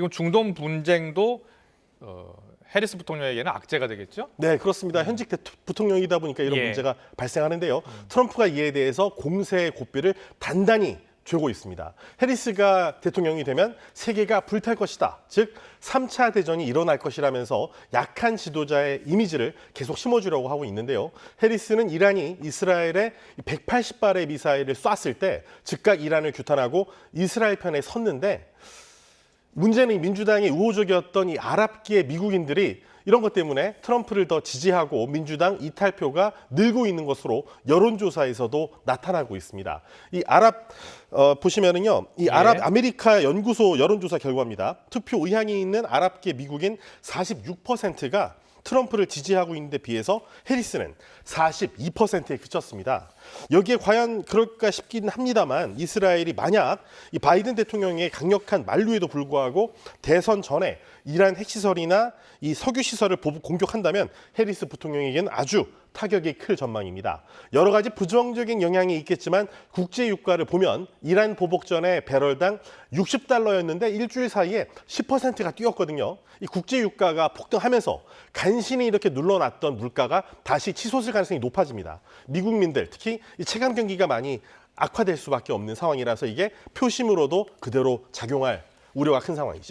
지금 중동 분쟁도 어, 해리스 부통령에게는 악재가 되겠죠? 네, 그렇습니다. 현직 대토- 부통령이다 보니까 이런 예. 문제가 발생하는데요. 트럼프가 이에 대해서 공세의 고삐를 단단히 쥐고 있습니다. 해리스가 대통령이 되면 세계가 불탈 것이다. 즉, 3차 대전이 일어날 것이라면서 약한 지도자의 이미지를 계속 심어주려고 하고 있는데요. 해리스는 이란이 이스라엘에 180발의 미사일을 쐈을 때 즉각 이란을 규탄하고 이스라엘 편에 섰는데 문제는 이 민주당이 우호적이었던 이 아랍계 미국인들이 이런 것 때문에 트럼프를 더 지지하고 민주당 이탈표가 늘고 있는 것으로 여론조사에서도 나타나고 있습니다. 이 아랍 어, 보시면은요, 이 아랍 예. 아메리카 연구소 여론조사 결과입니다. 투표 의향이 있는 아랍계 미국인 46%가 트럼프를 지지하고 있는데 비해서 해리스는 42%에 그쳤습니다. 여기에 과연 그럴까 싶긴 합니다만 이스라엘이 만약 이 바이든 대통령의 강력한 만류에도 불구하고 대선 전에 이란 핵시설이나 이 석유 시설을 보복 공격한다면 해리스 부통령에게는 아주 타격이 클 전망입니다. 여러 가지 부정적인 영향이 있겠지만 국제 유가를 보면 이란 보복 전에 배럴당 60달러였는데 일주일 사이에 10%가 뛰었거든요. 이 국제 유가가 폭등하면서 간신히 이렇게 눌러놨던 물가가 다시 치솟을 가능성이 높아집니다. 미국민들 특히 이 체감 경기가 많이 악화될 수밖에 없는 상황이라서 이게 표심으로도 그대로 작용할 우려가 큰 상황이죠.